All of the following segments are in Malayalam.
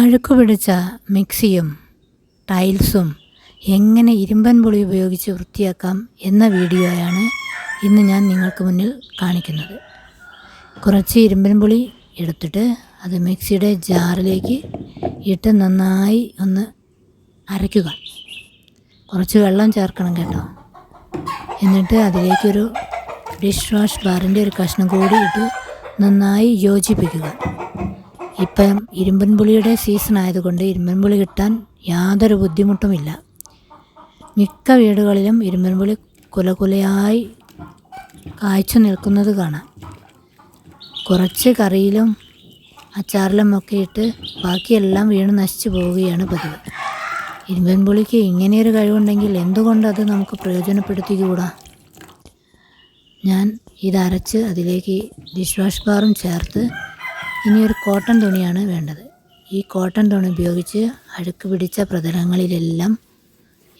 അഴുക്ക് പിടിച്ച മിക്സിയും ടൈൽസും എങ്ങനെ ഇരുമ്പൻ പുളി ഉപയോഗിച്ച് വൃത്തിയാക്കാം എന്ന വീഡിയോയാണ് ഇന്ന് ഞാൻ നിങ്ങൾക്ക് മുന്നിൽ കാണിക്കുന്നത്. കുറച്ച് ഇരുമ്പൻ പുളി എടുത്തിട്ട് അത് മിക്സിയുടെ ജാറിലേക്ക് ഇട്ട് നന്നായി ഒന്ന് അരയ്ക്കുക. കുറച്ച് വെള്ളം ചേർക്കണം കേട്ടോ. എന്നിട്ട് അതിലേക്കൊരു ഡിഷ് വാഷ് ബാറിന്റെ ഒരു കഷ്ണം കൂടി ഇട്ട് നന്നായി യോജിപ്പിക്കുക. ഇപ്പം ഇരുമ്പൻ പുളിയുടെ സീസൺ ആയതുകൊണ്ട് ഇരുമ്പൻ പുളി കിട്ടാൻ യാതൊരു ബുദ്ധിമുട്ടുമില്ല. മിക്ക വീടുകളിലും ഇരുമ്പൻ പുളി കുലകുലയായി കായ്ച്ചു നിൽക്കുന്നത് കാണാം. കുറച്ച് കറിയിലും അച്ചാറിലും ഒക്കെ ഇട്ട് ബാക്കിയെല്ലാം വീണ് നശിച്ചു പോവുകയാണ് പതിവ്. ഇരുമ്പൻ പുളിക്ക് ഇങ്ങനെയൊരു കഴിവുണ്ടെങ്കിൽ എന്തുകൊണ്ട് അത് നമുക്ക് പ്രയോജനപ്പെടുത്തിക്കൂടാ? ഞാൻ ഇതരച്ച് അതിലേക്ക് ഡിഷ് വാഷ് ബാറും ചേർത്ത് ഇനി ഒരു കോട്ടൺ തുണിയാണ് വേണ്ടത്. ഈ കോട്ടൺ തുണി ഉപയോഗിച്ച് അഴുക്ക് പിടിച്ച പ്രതലങ്ങളിലെല്ലാം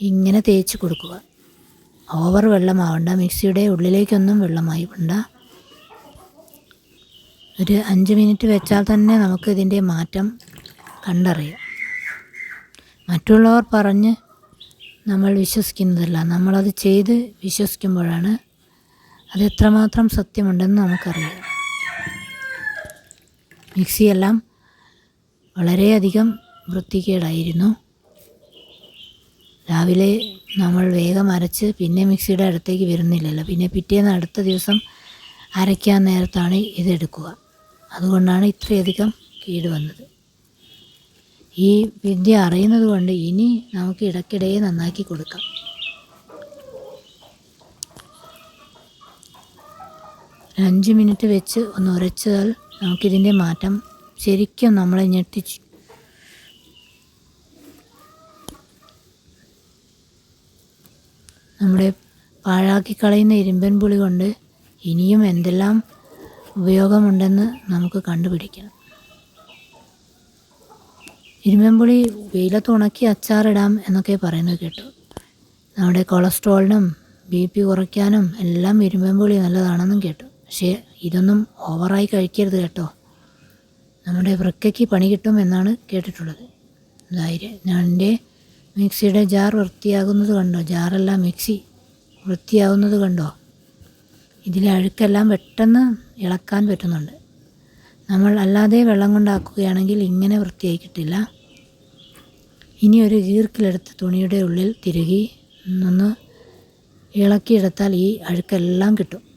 ഇങ്ങനെ തേച്ച് കൊടുക്കുക. ഓവർ വെള്ളമാവണ്ട മിക്സിയുടെ ഉള്ളിലേക്കൊന്നും വെള്ളമായി വേണ്ട. ഒരു അഞ്ച് മിനിറ്റ് വെച്ചാൽ തന്നെ നമുക്ക് ഇതിന്റെ മാറ്റം കണ്ടറിയാം. മറ്റുള്ളവർ പറഞ്ഞ് നമ്മൾ വിശ്വസിക്കുന്നതല്ല നമ്മളത് ചെയ്ത് വിശ്വസിക്കുമ്പോഴാണ് അത് എത്രമാത്രം സത്യമുണ്ടെന്ന് നമുക്കറിയാം. മിക്സിയെല്ലാം വളരെയധികം വൃത്തികേടായിരുന്നു. രാവിലെ നമ്മൾ വേഗം അരച്ച് പിന്നെ മിക്സിയുടെ അടുത്തേക്ക് വരുന്നില്ലല്ലോ. പിന്നെ പിറ്റേന്ന് അടുത്ത ദിവസം അരയ്ക്കാൻ നേരത്താണ് ഇതെടുക്കുക. അതുകൊണ്ടാണ് ഇത്രയധികം കീട് വന്നത്. ഈ വിദ്യ അറിയുന്നത് കൊണ്ട് ഇനി നമുക്ക് ഇടയ്ക്കിടെ നന്നാക്കി കൊടുക്കാം. അഞ്ച് മിനിറ്റ് വെച്ച് ഒന്ന് ഉരച്ചാൽ നമുക്കിതിന്റെ മാറ്റം ശരിക്കും നമ്മളെ ഞെട്ടിച്ചു. നമ്മുടെ പാഴാക്കി കളയുന്ന ഇരുമ്പൻ പുളി കൊണ്ട് ഇനിയും എന്തെല്ലാം ഉപയോഗമുണ്ടെന്ന് നമുക്ക് കണ്ടുപിടിക്കണം ഇരുമ്പൻ പുളി വെയിലത്ത് ഉണക്കി അച്ചാറിടാം എന്നൊക്കെ പറയുന്നത് കേട്ടു. നമ്മുടെ കൊളസ്ട്രോളിനും ബി പി കുറയ്ക്കാനും എല്ലാം ഇരുമ്പൻ പുളി നല്ലതാണെന്നും കേട്ടു. പക്ഷേ ഇതൊന്നും ഓവറായി കഴിക്കരുത് കേട്ടോ. നമ്മുടെ വൃക്കയ്ക്ക് പണി കിട്ടും എന്നാണ് കേട്ടിട്ടുള്ളത്. ധൈര്യം ഞാൻ എന്റെ മിക്സിയുടെ ജാർ വൃത്തിയാകുന്നത് കണ്ടോ? ജാറല്ല മിക്സി വൃത്തിയാകുന്നത് കണ്ടോ? ഇതിലെ അഴുക്കെല്ലാം പെട്ടെന്ന് ഇളക്കാൻ പറ്റുന്നുണ്ട്. നമ്മൾ അല്ലാതെ വെള്ളം കൊണ്ടാക്കുകയാണെങ്കിൽ ഇങ്ങനെ വൃത്തിയായി കിട്ടില്ല ഇനി ഒരു ഈർക്കിലെടുത്ത് തുണിയുടെ ഉള്ളിൽ തിരുകി ഒന്ന് ഇളക്കിയെടുത്താൽ ഈ അഴുക്കെല്ലാം കിട്ടും.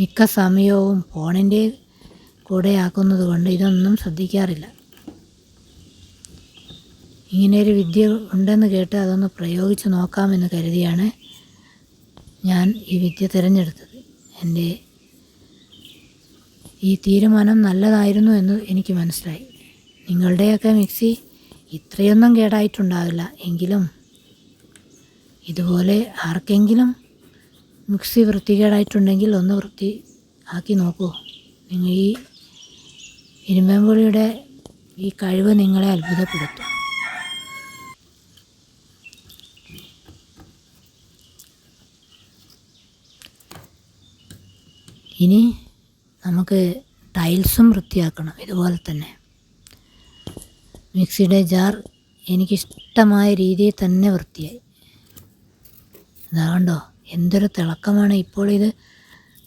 മിക്ക സമയവും ഫോണിന്റെ കൂടെ ആക്കുന്നത് കൊണ്ട് ഇതൊന്നും ശ്രദ്ധിക്കാറില്ല. ഇങ്ങനെയൊരു വിദ്യ ഉണ്ടെന്ന് കേട്ട് അതൊന്ന് പ്രയോഗിച്ച് നോക്കാമെന്ന് കരുതിയാണ് ഞാൻ ഈ വിദ്യ തിരഞ്ഞെടുത്തത്. എന്റെ ഈ തീരുമാനം നല്ലതായിരുന്നു എന്ന് എനിക്ക് മനസ്സിലായി. നിങ്ങളുടെയൊക്കെ മിക്സി ഇത്രയൊന്നും കേടായിട്ടുണ്ടാവില്ല. എങ്കിലും ഇതുപോലെ ആർക്കെങ്കിലും മിക്സി വൃത്തികേടായിട്ടുണ്ടെങ്കിൽ ഒന്ന് വൃത്തി ആക്കി നോക്കൂ. നിങ്ങൾ ഈ ഇരുമ്പൻപുളിയുടെ ഈ കഴിവ് നിങ്ങളെ അത്ഭുതപ്പെടുത്തും. ഇനി നമുക്ക് ടൈൽസും വൃത്തിയാക്കണം. ഇതുപോലെ തന്നെ. മിക്സിയുടെ ജാർ എനിക്കിഷ്ടമായ രീതിയിൽ തന്നെ വൃത്തിയായി. അതാണ്ടോ എന്തൊരു തിളക്കമാണ് ഇപ്പോൾ ഇത്.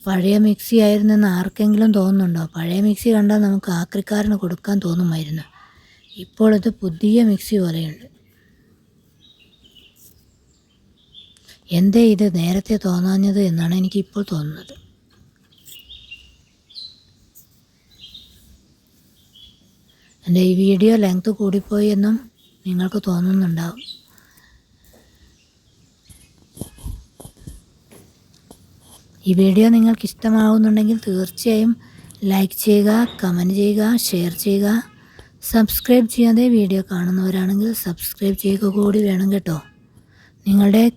പഴയ മിക്സി ആയിരുന്നെന്ന് ആർക്കെങ്കിലും തോന്നുന്നുണ്ടോ? പഴയ മിക്സി കണ്ടാൽ നമുക്ക് ആക്രിക്കാരന് കൊടുക്കാൻ തോന്നുമായിരുന്നു. ഇപ്പോഴത് പുതിയ മിക്സി പോലെയുണ്ട്. എന്തേ ഇത് നേരത്തെ തോന്നാഞ്ഞത് എന്നാണ് എനിക്കിപ്പോൾ തോന്നുന്നത്. എന്റെ ഈ വീഡിയോ ലെങ്ത് കൂടിപ്പോയി എന്നും നിങ്ങൾക്ക് തോന്നുന്നുണ്ടാവും. ഈ വീഡിയോ നിങ്ങൾക്ക് ഇഷ്ടമാവുന്നുണ്ടെങ്കിൽ തീർച്ചയായും ലൈക്ക് ചെയ്യുക കമന്റ് ചെയ്യുക ഷെയർ ചെയ്യുക. സബ്സ്ക്രൈബ് ചെയ്യാതെ വീഡിയോ കാണുന്നവരാണെങ്കിൽ സബ്സ്ക്രൈബ് ചെയ്യുക കൂടി വേണം കേട്ടോ. നിങ്ങളുടെ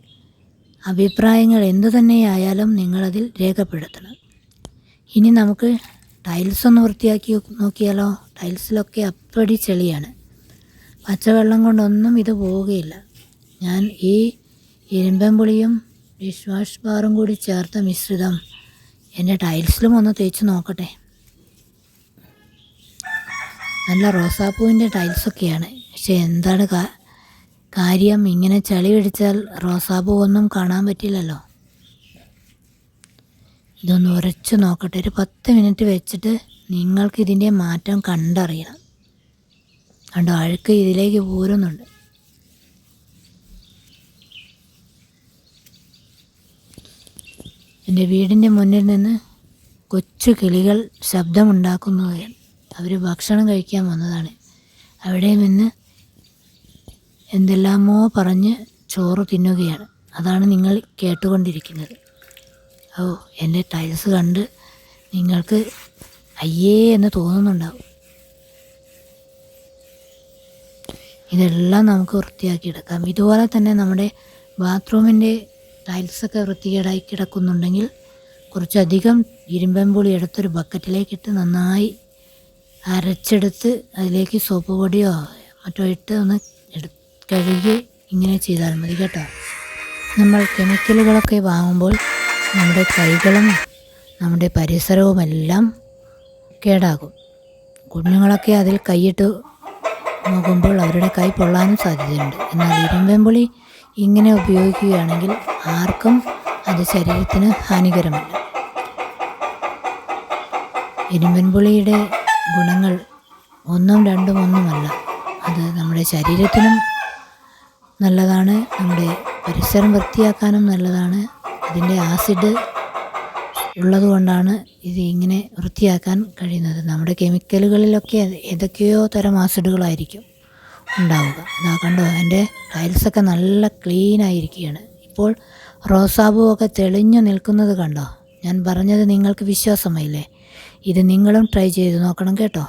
അഭിപ്രായങ്ങൾ എന്തു തന്നെയായാലും നിങ്ങളതിൽ രേഖപ്പെടുത്തണം. ഇനി നമുക്ക് ടൈൽസ് ഒന്ന് വൃത്തിയാക്കി നോക്കിയാലോ? ടൈൽസിലൊക്കെ അപ്പടി ചെളിയാണ്. പച്ചവെള്ളം കൊണ്ടൊന്നും ഇത് പോവുകയില്ല. ഞാൻ ഈ ഇരുമ്പൻ പുളിയും ഡിഷ് വാഷ് ബാറും കൂടി ചേർത്ത മിശ്രിതം. എന്റെ ടൈൽസിലും ഒന്ന് തേച്ച് നോക്കട്ടെ. നല്ല റോസാപ്പൂവിന്റെ ടൈൽസൊക്കെയാണ്. പക്ഷെ എന്താണ് കാ- കാര്യം? ഇങ്ങനെ ചളി പിടിച്ചാൽ റോസാപ്പൂ ഒന്നും കാണാൻ പറ്റില്ലല്ലോ. ഇതൊന്ന് ഉരച്ച് നോക്കട്ടെ. ഒരു പത്ത് മിനിറ്റ് വെച്ചിട്ട് നിങ്ങൾക്കിതിന്റെ മാറ്റം കണ്ടറിയണം. കണ്ടോ? അഴുക്ക് ഇതിലേക്ക് പോരുന്നുണ്ട്. എന്റെ വീടിന്റെ മുന്നിൽ നിന്ന് കൊച്ചു കിളികൾ ശബ്ദമുണ്ടാക്കുന്നതാണ് അവർ ഭക്ഷണം കഴിക്കാൻ വന്നതാണ്. അവിടെ നിന്ന് എന്തെല്ലാമോ പറഞ്ഞ് ചോറ് തിന്നുകയാണ്. അതാണ് നിങ്ങൾ കേട്ടുകൊണ്ടിരിക്കുന്നത്. ഓ എന്റെ ടൈൽസ് കണ്ട് നിങ്ങൾക്ക് അയ്യേ എന്ന് തോന്നുന്നുണ്ടാവും. ഇതെല്ലാം നമുക്ക് വൃത്തിയാക്കി എടുക്കാം. ഇതുപോലെ തന്നെ നമ്മുടെ ബാത്റൂമിന്റെ ടൈൽസൊക്കെ വൃത്തികേടായി കിടക്കുന്നുണ്ടെങ്കിൽ കുറച്ചധികം ഇരുമ്പൻ പുളി എടുത്തൊരു ബക്കറ്റിലേക്കിട്ട് നന്നായി അരച്ചെടുത്ത് അതിലേക്ക് സോപ്പ് പൊടിയോ മറ്റോ ഇട്ട് ഒന്ന് കഴുകി ഇങ്ങനെ ചെയ്താൽ മതി കേട്ടോ. നമ്മൾ കെമിക്കലുകളൊക്കെ വാങ്ങുമ്പോൾ നമ്മുടെ കൈകളും നമ്മുടെ പരിസരവുമെല്ലാം കേടാകും. കുഞ്ഞുങ്ങളൊക്കെ അതിൽ കൈയിട്ട് നോക്കുമ്പോൾ അവരുടെ കൈ പൊള്ളാനും സാധ്യതയുണ്ട്. എന്നാൽ ഇരുമ്പൻപുളി ഇങ്ങനെ ഉപയോഗിക്കുകയാണെങ്കിൽ ആർക്കും അത് ശരീരത്തിന് ഹാനികരമല്ല. ഇരുമ്പൻപുളിയുടെ ഗുണങ്ങൾ ഒന്നും രണ്ടും ഒന്നുമല്ല. അത് നമ്മുടെ ശരീരത്തിനും നല്ലതാണ് നമ്മുടെ പരിസരം വൃത്തിയാക്കാനും നല്ലതാണ്. അതിന്റെ ആസിഡ് ഉള്ളതുകൊണ്ടാണ് ഇത് ഇങ്ങനെ വൃത്തിയാക്കാൻ കഴിയുന്നത്. നമ്മുടെ കെമിക്കലുകളിലൊക്കെ ഏതൊക്കെയോ തരം ആസിഡുകളായിരിക്കും. ഉണ്ടാവുക. അതാ കണ്ടോ എന്റെ ടൈൽസൊക്കെ നല്ല ക്ലീൻ ആയിരിക്കുകയാണ്. ഇപ്പോൾ റോസാബുവൊക്കെ തെളിഞ്ഞു നിൽക്കുന്നത് കണ്ടോ? ഞാൻ പറഞ്ഞത് നിങ്ങൾക്ക് വിശ്വാസമായില്ലേ? ഇത് നിങ്ങളും ട്രൈ ചെയ്ത് നോക്കണം കേട്ടോ.